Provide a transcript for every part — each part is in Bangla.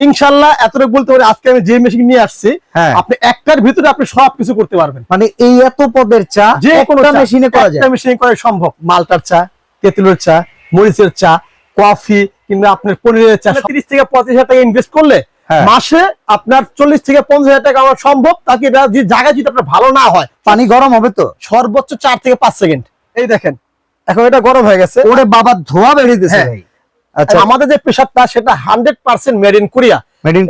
ইনশাল্লাহ এতটুকু বলতে পারি আজকে আমি যে মেশিন নিয়ে আসছি হ্যাঁ। আপনি একটার ভিতরে আপনি সবকিছু করতে পারবেন। মানে এই এত পদের চা যে কোনো মেশিনে করা যায়। মেশিনে করা সম্ভব। মালটার চা তেঁতুলের চা মরিচের চা কফি কিংবা আপনার পনিরের চা তিরিশ থেকে পঁচিশ হাজার টাকা ইনভেস্ট করলে হ্যাঁ। মাসে আপনার চল্লিশ থেকে পঞ্চাশ হাজার টাকা আমার সম্ভব। তাকে এটা যে জায়গায় যদি আপনার ভালো না হয় পানি গরম হবে তো? সর্বোচ্চ চার থেকে পাঁচ সেকেন্ড। এই দেখেন। এখন এটা গরম হয়ে গেছে। ওরে বাবা ধোয়া। ভাই আচ্ছা আর আমাদের যে প্রেশারটা সেটা hundred percent made in Korea.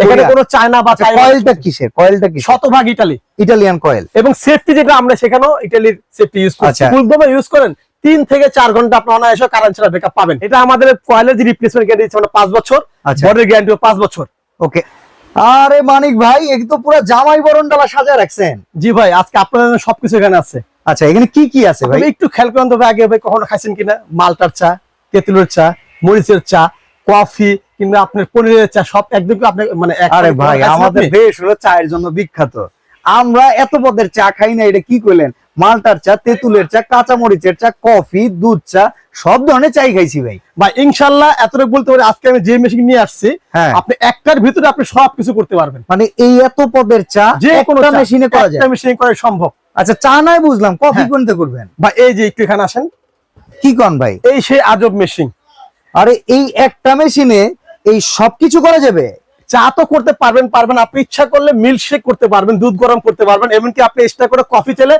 এখানে কোনো চায়না বা আচ্ছা, কয়েলটা কিসের? কয়েলটা কি শতভাগ ইটালি। ইটালিয়ান কয়েল এবং সেফটি যেটা আমরা সেখানেও ইটালির সেফটি ইউজ করছি। আচ্ছা। ইউজ করেন তিন থেকে চার ঘণ্টা আপনি অনায়াসে কারেন্ট ছাড়া ব্যাকআপ পাবেন। এটা আমাদের কয়েলের যে রিপ্লেসমেন্ট গ্যারান্টি মানে পাঁচ বছর। আচ্ছা। বডির পাঁচ বছর। ওকে আরে মানিক ভাই তো পুরো জামাই বরণ ডালা সাজা রাখছেন। জি ভাই আজকে আপনাদের জন্য সবকিছু এখানে আছে। আচ্ছা এখানে কি কি আছে ভাই? একটু খেয়াল করেন তো ভাই, আগে ভাই কখনো খাইছেন কিনা? মালটার চা তেঁতুলের চা। মরিচের চা কফি কিংবা আপনার পনিরের চা সব একদম মানে আরে ভাই আমাদের দেশ হলো চায়ের জন্য বিখ্যাত। আমরা এত পদের চা খাই না এটা কি করলেন? মালটার চা তেঁতুলের চা কাঁচা মরিচের চা কফি দুধ চা সব ধরনের চাই খাইছি ভাই। ভাই ইনশাল্লাহ এতটুকু বলতে পারি আজকে আমি যে মেশিন নিয়ে আসছি হ্যাঁ। আপনি একটার ভিতরে আপনি সবকিছু করতে পারবেন। মানে এই এত পদের চা যে কোনো মেশিনে করা যায়। মেশিনে করা সম্ভব। আচ্ছা চা নাই বুঝলাম কফি হ্যাঁ। কোনতে করবেন? ভাই এই যে একটু এখানে আসেন। কি কন ভাই? এই সেই আজব মেশিন আরে এই একটা মেশিনে এই সবকিছু করা যাবে। চা তো করতে পারবেন পারবেন আপনি ইচ্ছা করলে মিল্ক শেক করতে পারবেন, দুধ গরম করতে পারবেন, এমনকি আপনি এক্সট্রা করে কফি চেলে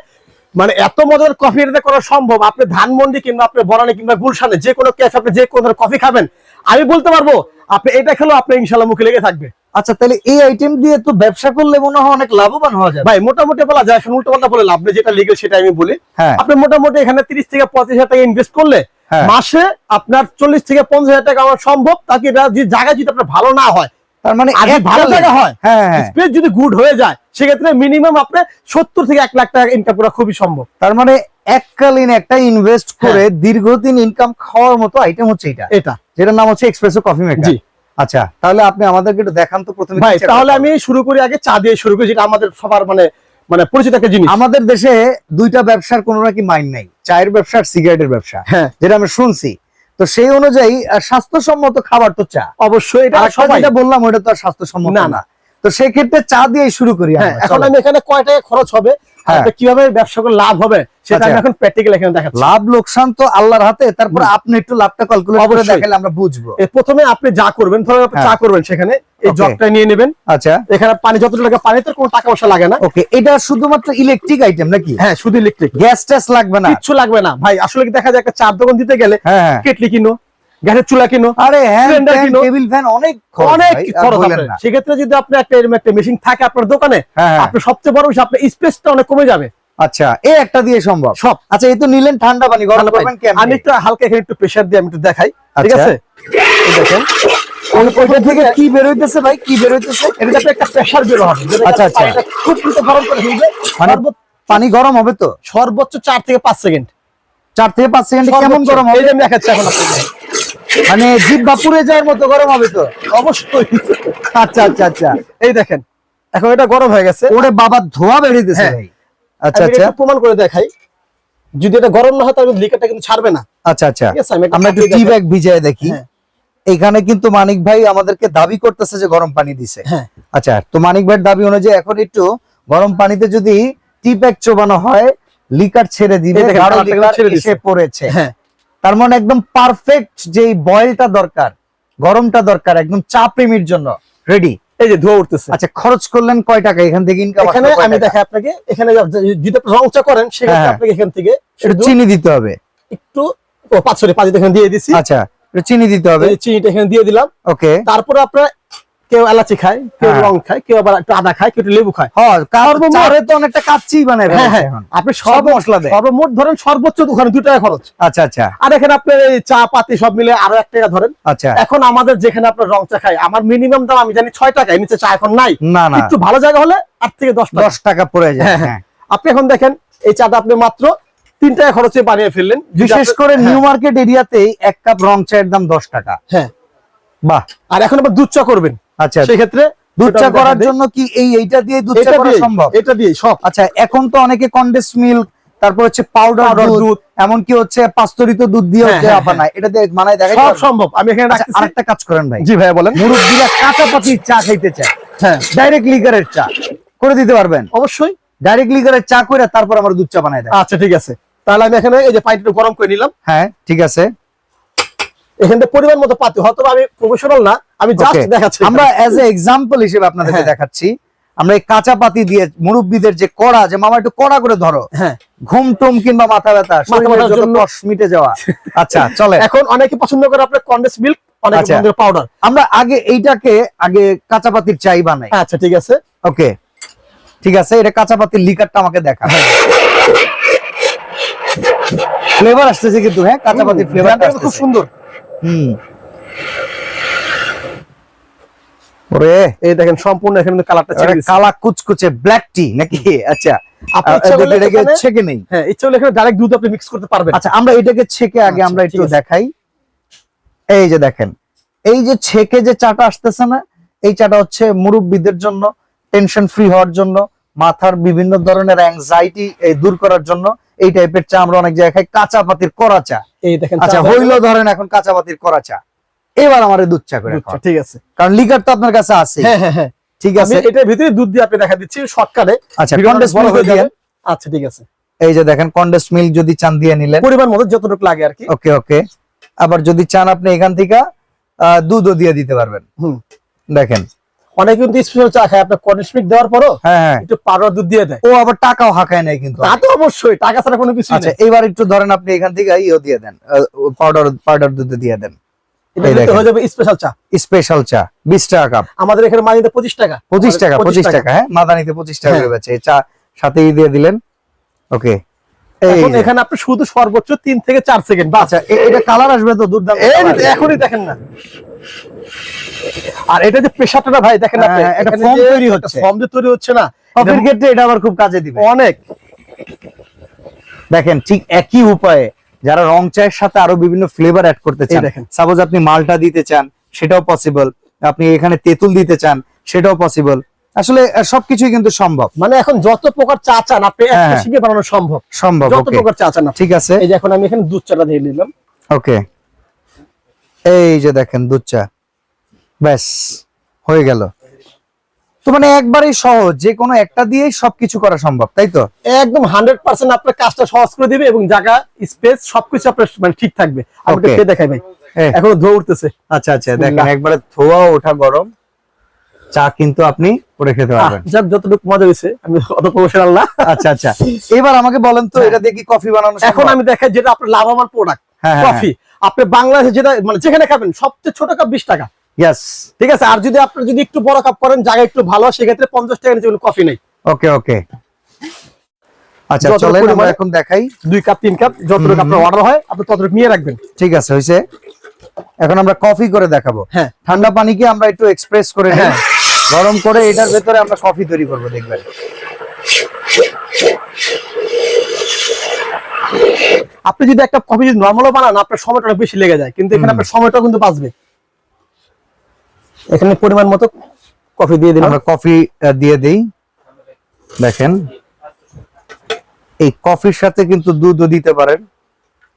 মানে এত মজার কফি এটাতে করা সম্ভব। আপনি ধানমন্ডি কিংবা আপনি বরানি কিংবা গুলশানে যে কোনো ক্যাফে আপনি যে কোনো কফি খাবেন, আমি বলতে পারব, আপনি এটা খেলেও আপনি ইনশাল্লাহ মুখে লেগে থাকবে। আচ্ছা তাহলে এই আইটেম দিয়ে তো ব্যবসা করলে মনে হয় অনেক লাভবান হওয়া যাবে। ভাই মোটামুটি বলা যায় এখন উল্টো পাল্টা বলে লাভ নেই যেটা লিগেল সেটা আমি বলি। হ্যাঁ। আপনি মোটামুটি এখানে তিরিশ থেকে পঁচিশ হাজার টাকা ইনভেস্ট করলে হ্যাঁ। মাসে আপনার চল্লিশ থেকে পঞ্চাশ হাজার টাকা আমার সম্ভব তাকে এটা যে জায়গায় যদি আপনার ভালো না হয় তার মানে আগে ভালো জায়গা হয় হ্যাঁ হ্যাঁ স্পেস যদি গুড হয়ে যায় সেক্ষেত্রে মিনিমাম আপনি সত্তর থেকে এক লাখ টাকা ইনকাম করা খুবই সম্ভব। তার মানে এককালীন একটা ইনভেস্ট করে দীর্ঘদিন ইনকাম খাওয়ার মতো আইটেম হচ্ছে এটা। এটা। যেটার নাম হচ্ছে এক্সপ্রেসো কফি মেকার জি। আচ্ছা তাহলে আপনি আমাদেরকে একটু দেখান তো প্রথমে ভাই তাহলে আমি শুরু করি আগে চা দিয়ে শুরু করি যেটা আমাদের সবার মানে মানে পরিচিত একটা জিনিস। আমাদের দেশে দুইটা ব্যবসার কোনো নাকি মাইন নাই? চায়ের ব্যবসা আর সিগারেটের ব্যবসা হ্যাঁ। যেটা আমি শুনছি। তো সেই অনুযায়ী স্বাস্থ্যসম্মত খাবার তো চা। অবশ্যই এটা সবাই। বললাম ওটা তো আর স্বাস্থ্যসম্মত না, না। তো সেক্ষেত্রে চা দিয়ে শুরু করি হ্যাঁ এখন আমি এখানে কয় টাকা খরচ হবে? হ্যাঁ। কীভাবে ব্যবসা করে লাভ হবে? সেটা আমি আচ্ছা। এখন প্র্যাকটিক্যাল এখানে দেখাচ্ছি লাভ লোকসান তো আল্লাহর হাতে তারপর আপনি একটু লাভটা ক্যালকুলেট করে। দেখালে আমরা বুঝব প্রথমে আপনি যা করবেন ধরুন আপনি হ্যাঁ। চা করবেন সেখানে এই জগটা নিয়ে নেবেন আচ্ছা এখানে পানি পানিতে কোনো টাকা পয়সা লাগে না ওকে এটা শুধুমাত্র ইলেকট্রিক আইটেম নাকি হ্যাঁ শুধু ইলেকট্রিক গ্যাস ট্যাস লাগবে না কিচ্ছু লাগবে না ভাই আসলে কি দেখা যায় একটা চার দোকান দিতে গেলে হ্যাঁ হ্যাঁ। কেটলি কিনো গ্যাসের চুলা কিনো আরে কিনো। টেবিল ফ্যান অনেক অনেক খরচ আপনার। সেক্ষেত্রে যদি আপনি একটা এরকম একটা মেশিন থাকে আপনার দোকানে। আপনার সবচেয়ে বড় বিষয় আপনার স্পেসটা অনেক কমে যাবে আচ্ছা এই একটা দিয়ে সম্ভব। সব। আচ্ছা এই তো নিলেন ঠান্ডা পানি গরম পাই। আমি একটু হালকা এখানে একটু প্রেসার দিয়ে আমি একটু দেখাই ঠিক আচ্ছা। আছে? এই দেখেন ওইটা থেকে কি বের হইতেছে ভাই? কি বের হইতেছে? এটা যাতে একটা প্রেসার বের হবে। আচ্ছা, আচ্ছা। খুব দ্রুত গরম করে ফেলবে। মানে পানি গরম হবে তো? সর্বোচ্চ চার থেকে পাঁচ সেকেন্ড। চার থেকে পাঁচ সেকেন্ডে কেমন গরম হবে? এই যে আমি দেখাচ্ছি এখন মানে জিব্বা পুড়ে যাওয়ার মতো গরম হবে তো? অবশ্যই। আচ্ছা আচ্ছা আচ্ছা। এই দেখেন এখন এটা গরম হয়ে গেছে। ওরে বাবা ধোয়া বেরিয়েছে হ্যাঁ। ভাই। আচ্ছা আচ্ছা। প্রমাণ করে দেখাই। যদি এটা গরম না হয় তাহলে লিকারটা কিন্তু ছাড়বে না। আচ্ছা আচ্ছা। আমরা একটু টি ব্যাগ ভিজায় দেখি। হ্যাঁ। এখানে কিন্তু মানিক ভাই আমাদেরকে দাবি করতেছে যে গরম পানি দিছে। হ্যাঁ। আচ্ছা তো মানিক ভাইয়ের দাবি অনুযায়ী এখন একটু গরম পানিতে যদি টি ব্যাগ চোবানো হয় লিকার ছেড়ে দিবে গাঢ় লিকার এসে পড়েছে। হ্যাঁ। তার মানে একদম পারফেক্ট যেই বয়েলটা দরকার গরমটা দরকার একদম চা প্রেমীর জন্য রেডি এই যে ধোয়া উঠতেছে। আচ্ছা খরচ করলেন কয় টাকা? এখান থেকে ইনকাম এখানে আমি দেখাই আপনাকে এখানে যদি আপনি রংচা করেন সেক্ষেত্রে হ্যাঁ। আপনাকে এখান থেকে সেটা চিনি দিতে হবে। একটু পাঁচ সরি পাঁচ এখানে দিয়ে দিছি। আচ্ছা চিনি দিতে হবে। চিনিটা এখানে দিয়ে দিলাম। ওকে তারপরে আপনার কেউ এলাচি খায় কেউ হ্যাঁ। রং খায় কেউ আবার একটু আদা খায় কেউ লেবু খায়। হ্যাঁ তো অনেকটা কাচ্চি বানায় হ্যাঁ হ্যাঁ। আপনি সব মশলা দেয়। সর্বমোট ধরেন সর্বোচ্চ ওখানে দু টাকা খরচ। আচ্ছা আচ্ছা। আর এখানে আপনার এই চা পাতি সব মিলে আরও এক টাকা ধরেন। আচ্ছা। এখন আমাদের যেখানে আপনার রং চা খাই আমার মিনিমাম দাম আমি জানি ছয় টাকা নিচে চা এখন নাই। না না। একটু ভালো জায়গা হলে আট থেকে দশ টাকা। দশ টাকা পড়ে যায় হ্যাঁ, হ্যাঁ। আপনি এখন দেখেন এই চাটা আপনি মাত্র তিন টাকা খরচে বানিয়ে ফেললেন। বিশেষ করে নিউ মার্কেট এরিয়াতেই এক কাপ রং চায়ের দাম দশ টাকা। হ্যাঁ। বাহ। আর এখন আবার দুধ চা করবেন। আচ্ছা। সেক্ষেত্রে দুধ চা করার জন্য কি এই এইটা দিয়ে দুধ চা করা সম্ভব? এটা দিয়ে সব। আচ্ছা এখন তো অনেকে কন্ডেন্স মিল্ক তারপর হচ্ছে পাউডার দুধ। এমনকি হচ্ছে পাস্তরিত দুধ দিয়ে হ্যাঁ, হচ্ছে হ্যাঁ, বানায় এটা দিয়ে মানায় দেখা সব সম্ভব। আমি এখানে আচ্ছা আরেকটা কাজ করেন ভাই। জি ভাইয়া বলেন। মুরব্বীরা কাঁচা পাতির চা খাইতে চায়। হ্যাঁ। ডাইরেক্ট লিগারের চা। করে দিতে পারবেন? অবশ্যই। ডাইরেক্ট লিগারের চা করে তারপর আমার দুধ চা বানায় দেয় আচ্ছা ঠিক আছে। তাহলে আমি এখানে এই যে একটু গরম করে নিলাম। হ্যাঁ ঠিক আছে। এখান থেকে পরিমাণ মতো পাতি হয়তো আমি প্রফেশনাল না আমি জাস্ট দেখাচ্ছি আমরা এজ এ এক্সাম্পল হিসেবে আপনাদেরকে হ্যাঁ। দেখাচ্ছি। আমরা এই কাঁচা পাতি দিয়ে মুরব্বীদের যে কড়া যে মামা একটু কড়া করে ধরো। হ্যাঁ। ঘুম টুম কিংবা মাথা ব্যথা মিটে যাওয়া। আচ্ছা চলে এখন অনেকে পছন্দ করে আপনার কন্ডেন্স মিল্ক অনেকে পাউডার আমরা আগে এইটাকে আগে কাঁচা পাতির চাই বানাই। আচ্ছা ঠিক আছে। ওকে ঠিক আছে এটা কাঁচা পাতির লিকারটা আমাকে দেখা। ফ্লেভার আসতেছে কিন্তু হ্যাঁ কাঁচা পাতির ফ্লেভার খুব সুন্দর। হুম। ওরে এই দেখেন সম্পূর্ণ এখানে কালারটা ছেড়ে দিচ্ছে কালা কুচকুচে ব্ল্যাক টি নাকি? আচ্ছা। আপনি ইচ্ছা করলে এটাকে এখানে- ছেঁকে নেই। হ্যাঁ ইচ্ছা হলে এখানে ডাইরেক্ট দুধ আপনি মিক্স করতে পারবেন। আচ্ছা আমরা এটাকে ছেঁকে আগে আচ্ছা, আমরা একটু দেখাই। এই যে দেখেন এই যে ছেঁকে যে চাটা আসতেছে না এই চাটা হচ্ছে মুরব্বীদের জন্য টেনশন ফ্রি হওয়ার জন্য মাথার বিভিন্ন ধরনের অ্যাংজাইটি দূর করার জন্য। এই টাইপের চা আমরা অনেক জায়গায় কাঁচা পাতির করা চা। এই দেখেন আচ্ছা হইল ধরেন এখন কাঁচা পাতির করা চা। এবার আমার দুধ চা করে। ঠিক আছে। কারণ লিকার তো আপনার কাছে আছে। হ্যাঁ হ্যাঁ হ্যাঁ। ঠিক আছে। এটার ভিতরে দুধ দিয়ে আপনি দেখা দিচ্ছি শর্টকাটে। আচ্ছা কন্ডেন্স মিল্ক দিয়ে। যাবে। আচ্ছা ঠিক আছে। এই যে দেখেন কন্ডেন্স মিল্ক যদি চান দিয়ে নিলেন। পরিমাণ মতো যতটুকু লাগে আর কি। ওকে ওকে। আবার যদি চান আপনি এখান থেকে আহ, দুধও দিয়ে দিতে পারবেন। হুম। দেখেন। অনেকে কিন্তু স্পেশাল চা খায়। আপনার মিল্ক দেওয়ার পরও হ্যাঁ হ্যাঁ। একটু পাউডার দুধ দিয়ে দেয়। ও আবার টাকাও হাঁকায় নাই কিন্তু তা তো অবশ্যই টাকা ছাড়া কোনো কিছু আচ্ছা এবার একটু ধরেন আপনি এখান থেকে ইও দিয়ে দেন পাউডার পাউডার দুধ দিয়ে দেন। এটা এই দিতে দেখেন। হয়ে যাবে স্পেশাল চা। স্পেশাল চা বিশ টাকা কাপ আমাদের এখানে পঁচিশ টাকা। পঁচিশ টাকা পঁচিশ টাকা। হ্যাঁ মাদানিতে পঁচিশ টাকা হ্যাঁ। এই চা সাথেই দিয়ে দিলেন। ওকে। এখন আপনি শুধু সর্বোচ্চ তিন থেকে চার সেকেন্ড আচ্ছা এটা কালার আসবে তো দুর্দান্ত এখনই দেখেন না। আর এটা যে প্রেসারটা ভাই দেখেন হ্যাঁ, আপনি হ্যাঁ, যে তৈরি হচ্ছে। foam যে তৈরি হচ্ছে না কফির ক্ষেত্রে এটা আবার খুব কাজে দিবে। অনেক। দেখেন ঠিক একই উপায়ে যারা রং চায়ের সাথে আরও বিভিন্ন ফ্লেভার অ্যাড করতে চান সাপোজ আপনি মালটা দিতে চান সেটাও পসিবল আপনি এখানে তেঁতুল দিতে চান সেটাও পসিবল আসলে সবকিছুই কিন্তু সম্ভব। মানে এখন যত প্রকার চা চান আপনি হ্যাঁ। বানানো সম্ভব। সম্ভব যত প্রকার চা চান। ঠিক আছে। এই যে এখন আমি এখানে দুধ চাটা দিয়ে নিলাম ওকে এই যে দেখেন দুধ চা। ব্যাস হয়ে গেল। তো মানে একবারই সহজ যে কোনো একটা দিয়েই সবকিছু করা সম্ভব তাই তো? একদম হান্ড্রেড পার্সেন্ট আপনার কাজটা সহজ করে দিবে এবং জায়গা স্পেস সবকিছু আপনার মানে ঠিক থাকবে. খেয়ে দেখাই ভাই। এখনও ধোয়া উঠতেছে। আচ্ছা আচ্ছা দেখেন একবারে ধোয়া ওঠা গরম। চা কিন্তু আপনি করে খেতে পারবেন। যাক যতটুকু মজা হয়েছে আমি অত প্রফেশনাল না আচ্ছা আচ্ছা। এবার আমাকে বলেন তো এটা দিয়ে কি কফি বানানো হ্যাঁ। এখন আমি দেখাই যেটা আপনার লাভবান প্রোডাক্ট হ্যাঁ, হ্যাঁ, কফি আপনি বাংলাদেশে যেটা মানে যেখানে খাবেন সবচেয়ে ছোট কাপ বিশ টাকা। ইয়েস ঠিক আছে? আর যদি আপনি যদি একটু বড় কাপ করেন জায়গা একটু ভালো হয়, সেক্ষেত্রে পঞ্চাশ টাকা নিচে কফি নেই। ওকে ওকে আচ্ছা চলেন আমরা এখন দেখাই। দুই কাপ তিন কাপ যতটুকু আপনার অর্ডার হয় আপনি ততটুকু নিয়ে রাখবেন। ঠিক আছে এখন আমরা কফি করে দেখাবো। হ্যাঁ। ঠান্ডা পানিকে আমরা একটু এক্সপ্রেস করে হ্যাঁ। গরম করে এটার ভেতরে আমরা কফি তৈরি করব দেখবেন। আপনি যদি একটা কফি যদি নর্মালও বানান আপনার সময়টা অনেক বেশি লেগে যায়। কিন্তু এখানে আপনার সময়টা কিন্তু বাঁচবে। এখানে পরিমাণ মতো কফি দিয়ে দিলাম। আমরা কফি দিয়ে দেই। দেখেন। এই কফির সাথে কিন্তু দুধও দিতে পারেন।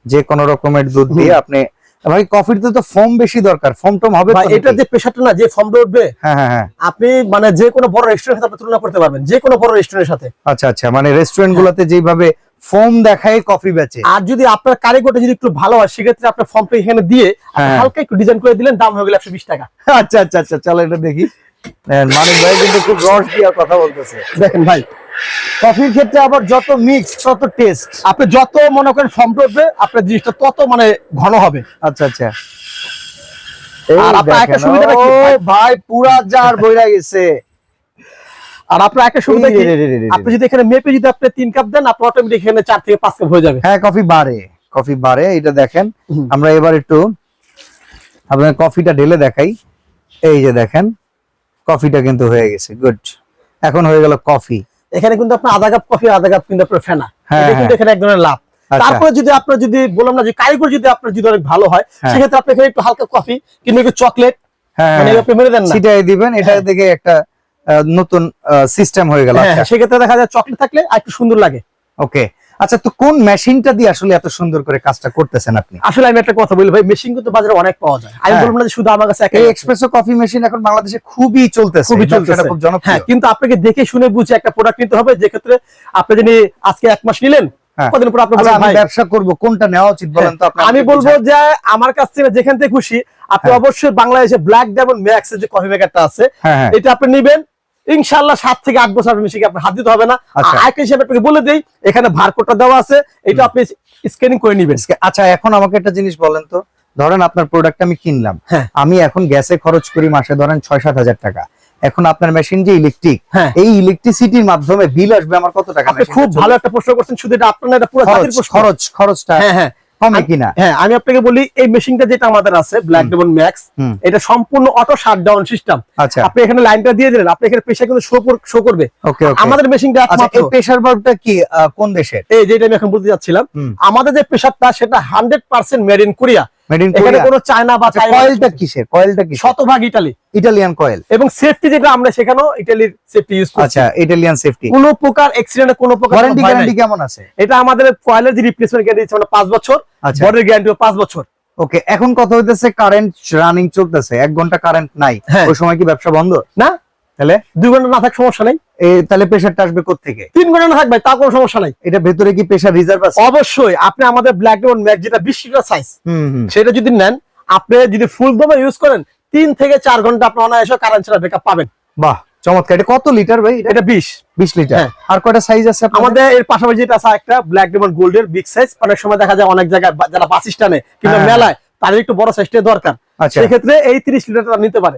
যে কোনো রকমের দুধ দিয়ে আপনি ভাই কফিতে তো ফর্ম বেশি দরকার। ফর্ম টম হবে এটা যে প্রেশারটা না যে ফর্মটা উঠবে হ্যাঁ হ্যাঁ হ্যাঁ। আপনি মানে যে কোনো বড় রেস্টুরেন্টের সাথে তুলনা করতে পারবেন। যে কোনো বড় রেস্টুরেন্টের সাথে। আচ্ছা আচ্ছা। মানে রেস্টুরেন্ট গুলোতে যেভাবে ফোম দেখায় কফি বেচে। আর যদি আপনার কারিগরটা যদি একটু ভালো হয় সেক্ষেত্রে আপনার ফর্মটা এখানে দিয়ে হ্যাঁ। হালকা একটু ডিজাইন করে দিলেন দাম হয়ে গেল একশো বিশ টাকা। আচ্ছা আচ্ছা আচ্ছা চলো এটা দেখি। হ্যাঁ, মানিক ভাই কিন্তু খুব রস দিয়ে কথা বলতেছে। দেখেন ভাই কফির ক্ষেত্রে আবার যত মিক্স তত টেস্ট আপনি যত মনে করেন ফর্মটা উঠবে আপনার জিনিসটা তত মানে ঘন হবে। আচ্ছা আচ্ছা। আর আপনার একটা সুবিধাটা ভাই পুরা জার বইরা গেছে। আর আপনার একটা সুবিধা কি। আপনি যদি এখানে মেপে যদি আপনি তিন কাপ দেন আপনার অটোমেটিক এখানে চার থেকে পাঁচ কাপ হয়ে যাবে হ্যাঁ কফি বাড়ে কফি বাড়ে এটা দেখেন আমরা এবার একটু আপনার কফিটা ঢেলে দেখাই এই যে দেখেন কফিটা কিন্তু হয়ে গেছে গুড এখন হয়ে গেল কফি এখানে কিন্তু আপনার আধা কাপ কফি আধা কাপ কিন্তু আপনার ফেনা হ্যাঁ, এটা কিন্তু হ্যাঁ। এখানে এক ধরনের লাভ আচ্ছা। তারপরে যদি আপনার যদি বললাম না যে কারিগর যদি আপনার যদি অনেক ভালো হয় হ্যাঁ। সেক্ষেত্রে আপনি এখানে একটু হালকা কফি কিংবা একটু চকলেট হ্যাঁ মানে। আপনি মেরে দেন না ছিটাই দিবেন এটা। দেখে একটা নতুন সিস্টেম হয়ে গেল। হ্যাঁ, আচ্ছা। সেক্ষেত্রে দেখা যায় চকলেট থাকলে একটু সুন্দর লাগে। ওকে আচ্ছা তো কোন মেশিনটা দিয়ে আসলে এত সুন্দর করে কাজটা করতেছেন আপনি? আসলে আমি একটা কথা বলি ভাই মেশিন কিন্তু বাজারে অনেক পাওয়া যায়। আমি হ্যাঁ। বলব না যে শুধু আমার কাছে এই এক্সপ্রেসো কফি মেশিন এখন বাংলাদেশে খুবই চলতেছে খুবই চলতেছে। খুব জনপ্রিয়। হ্যাঁ কিন্তু আপনাকে দেখে শুনে বুঝে একটা প্রোডাক্ট নিতে হবে যে ক্ষেত্রে আপনি যদি আজকে এক মাস নিলেন হ্যাঁ। কদিন পর আপনি আচ্ছা, আমি ব্যবসা করব কোনটা নেওয়া উচিত বলেন তো আপনি আমি বলব যে আমার কাছ থেকে যেখান থেকে খুশি আপনি হ্যাঁ। অবশ্যই বাংলাদেশে ব্ল্যাক ডায়মন্ড ম্যাক্স যে কফি মেকারটা আছে হ্যাঁ হ্যাঁ। এটা আপনি নেবেন। ইনশাআল্লাহ সাত থেকে আট বছর মেশিনকে আপনার হাত দিতে হবে না। আচ্ছা। আরেকটা হিসেবে আপনাকে বলে দেই এখানে ভারকোডটা দেওয়া আছে এটা আপনি স্ক্যানিং করে নেবেন। আচ্ছা এখন আমাকে একটা জিনিস বলেন তো। ধরেন আপনার প্রোডাক্ট আমি কিনলাম। হ্যাঁ। আমি এখন গ্যাসে খরচ করি মাসে ধরেন ছয় সাত হাজার টাকা। এখন আপনার মেশিন যে ইলেকট্রিক হ্যাঁ। এই ইলেকট্রিসিটির মাধ্যমে বিল আসবে আমার কত টাকা আপনি খুব ভালো একটা প্রশ্ন করছেন শুধু এটা আপনার এটা পুরো খরচ খরচটা। হ্যাঁ হ্যাঁ। কমে কিনা? হ্যাঁ আমি আপনাকে বলি এই মেশিনটা যেটা আমাদের আছে ব্ল্যাক ডেমন ম্যাক্স এটা সম্পূর্ণ অটো শাটডাউন সিস্টেম আচ্ছা। আপনি এখানে লাইনটা দিয়ে দিলেন আপনি এখানে পেশা কিন্তু শো করবে। আমাদের মেশিনটা আচ্ছা এই প্রেসার বাল্বটা কি কোন দেশের? এই যেটা আমি এখন বলতে যাচ্ছিলাম আমাদের যে প্রেসারটা সেটা hundred percent made in Korea made in এখানে কোনো চায়না বা কয়েলটা কিসের? কয়েলটা কি শতভাগ ইটালি ইটালিয়ান কয়েল এবং সেফটি যেটা আমরা সেখানেও ইটালির সেফটি ইউজ করছি। আচ্ছা সেফটি কোনো প্রকার অ্যাক্সিডেন্টে কোনো প্রকার ওয়ারেন্টি গ্যারান্টি কেমন আছে? এটা আমাদের কয়েলের যে রিপ্লেসমেন্ট গ্যারান্টি দিচ্ছে আমরা পাঁচ বছর। আচ্ছা। বডির বছর। ওকে এখন কথা হইতেছে কারেন্ট রানিং চলতেছে এক ঘণ্টা কারেন্ট নাই। হ্যাঁ। ওই সময় কি ব্যবসা বন্ধ? না। তাহলে? দুই ঘণ্টা না থাক সমস্যা নেই। তাহলে প্রেসারটা আসবে থেকে তিন ঘণ্টা থাকবে তা কোনো সমস্যা নাই। এটা ভেতরে কি প্রেসার রিজার্ভ আছে? অবশ্যই আপনি আমাদের ব্ল্যাক যেটা বিশ লিটার সাইজ সেটা যদি নেন আপনি যদি ফুল দমে ইউজ করেন তিন থেকে চার ঘণ্টা আপনি অনায়াসে কারেন্ট ছাড়া ব্যাকআপ পাবেন। বাহ চমৎকার। এটা কত লিটার ভাই? এটা বিশ। বিশ লিটার হ্যাঁ। আর কয়টা সাইজ আছে আমাদের এর পাশাপাশি আছে একটা ব্ল্যাক ডেমন গোল্ডের বিগ সাইজ অনেক সময় দেখা যায় অনেক জায়গায় যারা বাস স্ট্যান্ডে কিংবা হ্যাঁ। মেলায় তাদের একটু বড় সাইজটা দরকার। সেক্ষেত্রে এই তিরিশ নিতে পারে।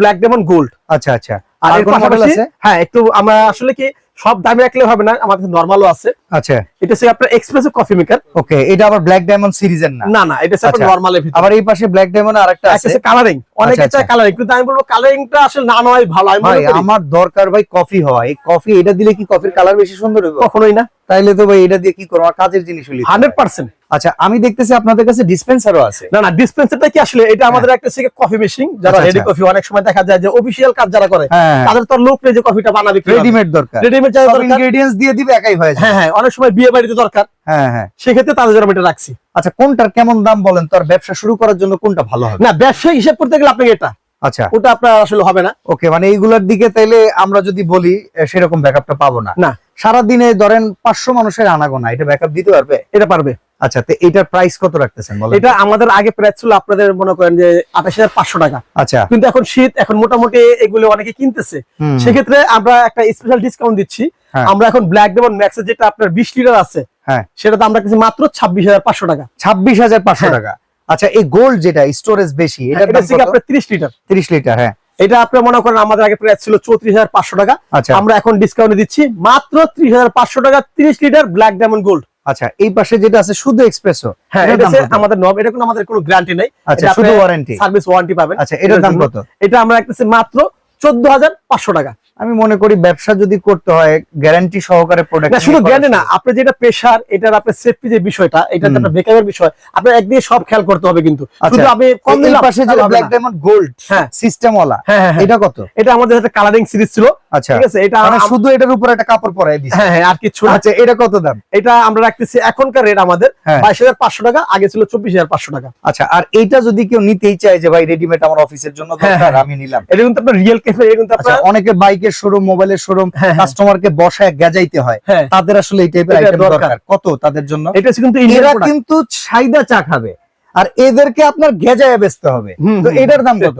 ব্ল্যাক ডেমন গোল্ড আচ্ছা আচ্ছা। আর আর এর পাশাপাশি হ্যাঁ একটু আমরা আসলে কি সব দামে রাখলে হবে না আমাদের নরমালও আছে। আচ্ছা। এটা হচ্ছে আপনার এক্সপ্রেসো কফি মেকার ওকে এটা আবার ব্ল্যাক ডায়মন্ড সিরিজের না? না না এটা হচ্ছে আপনার আচ্ছা। নরমালের ভিতরে। আবার এই পাশে ব্ল্যাক ডায়মন্ড আরেকটা আছে? কালারিং অনেকে আচ্ছা, চায় কালারিং কিন্তু আমি বলব কালারিংটা আসলে না নয় ভালো আমি মনে করি। আমার দরকার ভাই কফি হয় এই কফি এটা দিলে কি কফির কালার বেশি সুন্দর হবে কখনোই না। তাইলে তো ভাই এটা দিয়ে কি করব? কাজের জিনিস হলি হান্ড্রেড পার্সেন্ট আচ্ছা আমি দেখতেছি আপনাদের কাছে ডিসপেন্সারও আছে। না না ডিসপেন্সারটা কি আসলে? এটা আমাদের একটা থেকে কফি মেশিন যারা আচ্ছা, রেডি আচ্ছা। কফি অনেক সময় দেখা যায় যে অফিসিয়াল কাজ যারা করে হ্যাঁ তাদের তো লোক নেই যে কফিটা বানাবে রেডিমেড দরকার। রেডিমেড যারা দরকার ইনগ্রেডিয়েন্টস দিয়ে দিবে একাই হয়ে যায় হ্যাঁ হ্যাঁ অনেক সময় বিয়ে বাড়িতে দরকার। হ্যাঁ হ্যাঁ। সেক্ষেত্রে তাদের জন্য এটা রাখছি। আচ্ছা কোনটার কেমন দাম বলেন? তো আর ব্যবসা শুরু করার জন্য কোনটা ভালো হবে? না ব্যবসায়িক হিসাব করতে গেলে আপনাকে এটা। আচ্ছা। ওটা আপনার আসলে হবে না। ওকে মানে এইগুলোর দিকে তাইলে আমরা যদি বলি সেরকম ব্যাকআপটা পাবো না। না। সারা দিনে ধরেন পাঁচশো মানুষের আনাগোনা এটা ব্যাকআপ দিতে পারবে? এটা পারবে। আচ্ছা তো এটার প্রাইস কত রাখতেছেন বলেন? এটা আমাদের আগে প্রাইস ছিল আপনাদের মনে করেন যে আঠাশ হাজার পাঁচশো টাকা। আচ্ছা। কিন্তু এখন শীত এখন মোটামুটি এগুলো অনেকে কিনতেছে। সেক্ষেত্রে আমরা একটা স্পেশাল ডিসকাউন্ট দিচ্ছি। হ্যাঁ। আমরা এখন ব্ল্যাক ডেমন ম্যাক্স যেটা আপনার বিশ লিটার আছে হ্যাঁ। সেটা দাম রাখতেছি মাত্র ছাব্বিশ হাজার পাঁচশো টাকা। ছাব্বিশ হাজার পাঁচশো হ্যাঁ। টাকা। আচ্ছা এই গোল্ড যেটা স্টোরেজ বেশি এটা দাম আপনার তিরিশ লিটার তিরিশ লিটার হ্যাঁ। এটা আপনার মনে করেন আমাদের আগে প্রাইস ছিল চৌত্রিশ হাজার পাঁচশো টাকা। আচ্ছা। আমরা এখন ডিসকাউন্ট দিচ্ছি মাত্র ত্রিশ হাজার পাঁচশো টাকা তিরিশ লিটার ব্ল্যাক ডায়মন্ড গোল্ড আচ্ছা এই পাশে যেটা আছে শুধু এক্সপ্রেসো হ্যাঁ এটা? আমাদের নব এটা কোনো আমাদের কোনো গ্যারান্টি নেই। আচ্ছা শুধু ওয়ারেন্টি সার্ভিস ওয়ারেন্টি পাবেন। আচ্ছা এটার দাম কত? এটা আমরা রাখতেছি মাত্র চোদ্দ হাজার পাঁচশো টাকা। আমি মনে করি ব্যবসা যদি করতে হয় গ্যারান্টি সহকারে প্রোডাক্ট শুধু গ্যারান্টি না আপনি যেটা প্রেশার এটার আপনার সেফটি যে বিষয়টা এটা। একটা বেকারের বিষয়। আপনার একদিকে সব খেয়াল করতে হবে কিন্তু। আচ্ছা, শুধু আমি কম দিলাম পাশে হবে ব্ল্যাক ডায়মন্ড গোল্ড হ্যাঁ। সিস্টেম ওয়ালা হ্যাঁ হ্যাঁ, হ্যাঁ। এটা কত? এটা আমাদের একটা কালারিং সিরিজ ছিল। আচ্ছা। ঠিক আছে এটা মানে শুধু এটার উপর একটা কাপড় পরাই দিছে। হ্যাঁ হ্যাঁ আর কিছু না। আচ্ছা এটা কত দাম? এটা আমরা রাখতেছি এখনকার রেট আমাদের হ্যাঁ। বাইশ হাজার পাঁচশো টাকা আগে ছিল চব্বিশ হাজার পাঁচশো টাকা। আচ্ছা আর এটা যদি কেউ নিতেই চায় যে ভাই রেডিমেড আমার অফিসের জন্য হ্যাঁ, দরকার হ্যাঁ। আমি নিলাম। এটা কিন্তু আপনার রিয়েল কেফে এটা কিন্তু আচ্ছা আপনার অনেকে বাইকের শোরুম মোবাইলের শোরুম কাস্টমার কে কাস্টমারকে বসায় গেজাইতে হয়। হ্যাঁ। তাদের আসলে এই টাইপের আইটেম দরকার। কত তাদের জন্য? এটা কিন্তু ইন্ডিয়ান এরা কিন্তু সাইদা চা খাবে। আর এদেরকে আপনার গেজায় বেচতে হবে। তো এটার দাম কত?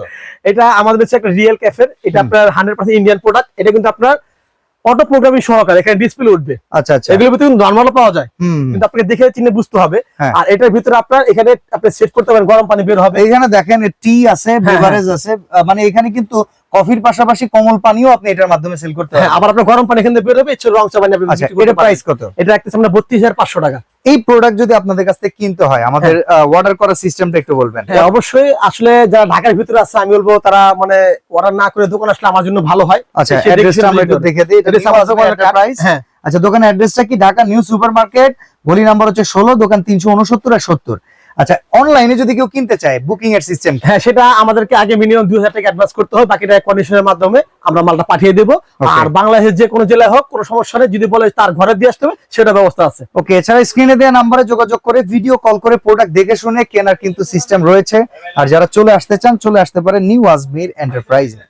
এটা আমাদের হচ্ছে একটা রিয়েল ক্যাফের এটা আপনার হান্ড্রেড পার্সেন্ট ইন্ডিয়ান প্রোডাক্ট এটা কিন্তু আপনার অটো প্রোগ্রামিং সহকারে এখানে ডিসপ্লে উঠবে। আচ্ছা আচ্ছা। এগুলোর ভিতরে নর্মালও পাওয়া যায়। কিন্তু আপনাকে দেখে চিনে বুঝতে হবে। হ্যাঁ। আর এটার ভিতরে আপনার এখানে আপনি সেট করতে পারেন গরম পানি বের হবে। এইখানে দেখেন টি আছে হ্যাঁ, বেভারেজ আছে। মানে এখানে কিন্তু কফির পাশাপাশি কমল পানিও আপনি এটার মাধ্যমে সেল করতে হ্যাঁ পারেন আবার আপনার গরম পানি এখানে বের হবে এর রং চা পানি আপনি আচ্ছা এটা। প্রাইস কত? এটা বত্রিশ হাজার পাঁচশো টাকা। এই প্রোডাক্ট যদি আপনাদের কাছ থেকে কিনতে হয় আমাদের অর্ডার করার সিস্টেমটা একটু বলবেন। হ্যাঁ অবশ্যই। আসলে যারা ঢাকার ভিতরে আছে আমি বলব তারা মানে অর্ডার না করে দোকান আসলে আমার জন্য ভালো হয়। আচ্ছা অ্যাড্রেসটা আমরা একটু দেখে দিই। প্রাইস হ্যাঁ। আচ্ছা দোকানের অ্যাড্রেসটা কি? ঢাকা নিউ সুপার মার্কেট গলি নাম্বার হচ্ছে ষোলো দোকান তিনশো উনসত্তর আর সত্তর। আচ্ছা অনলাইনে যদি কেউ কিনতে চায় বুকিং এর সিস্টেম হ্যাঁ সেটা আমাদেরকে আগে মিনিমাম দুই হাজার টাকা অ্যাডভান্স করতে হবে বাকিটা কন্ডিশনের মাধ্যমে আমরা মালটা পাঠিয়ে দেবো। আর বাংলাদেশের যে কোনো জেলায় হোক কোনো সমস্যা নেই যদি বলে তার ঘরে দিয়ে আসতে হবে সেটা ব্যবস্থা আছে। ওকে এছাড়া স্ক্রিনে দেওয়া নাম্বারে যোগাযোগ করে ভিডিও কল করে প্রোডাক্ট দেখে শুনে কেনার কিন্তু সিস্টেম রয়েছে। আর যারা চলে আসতে চান চলে আসতে পারে নিউ আজমির এন্টারপ্রাইজে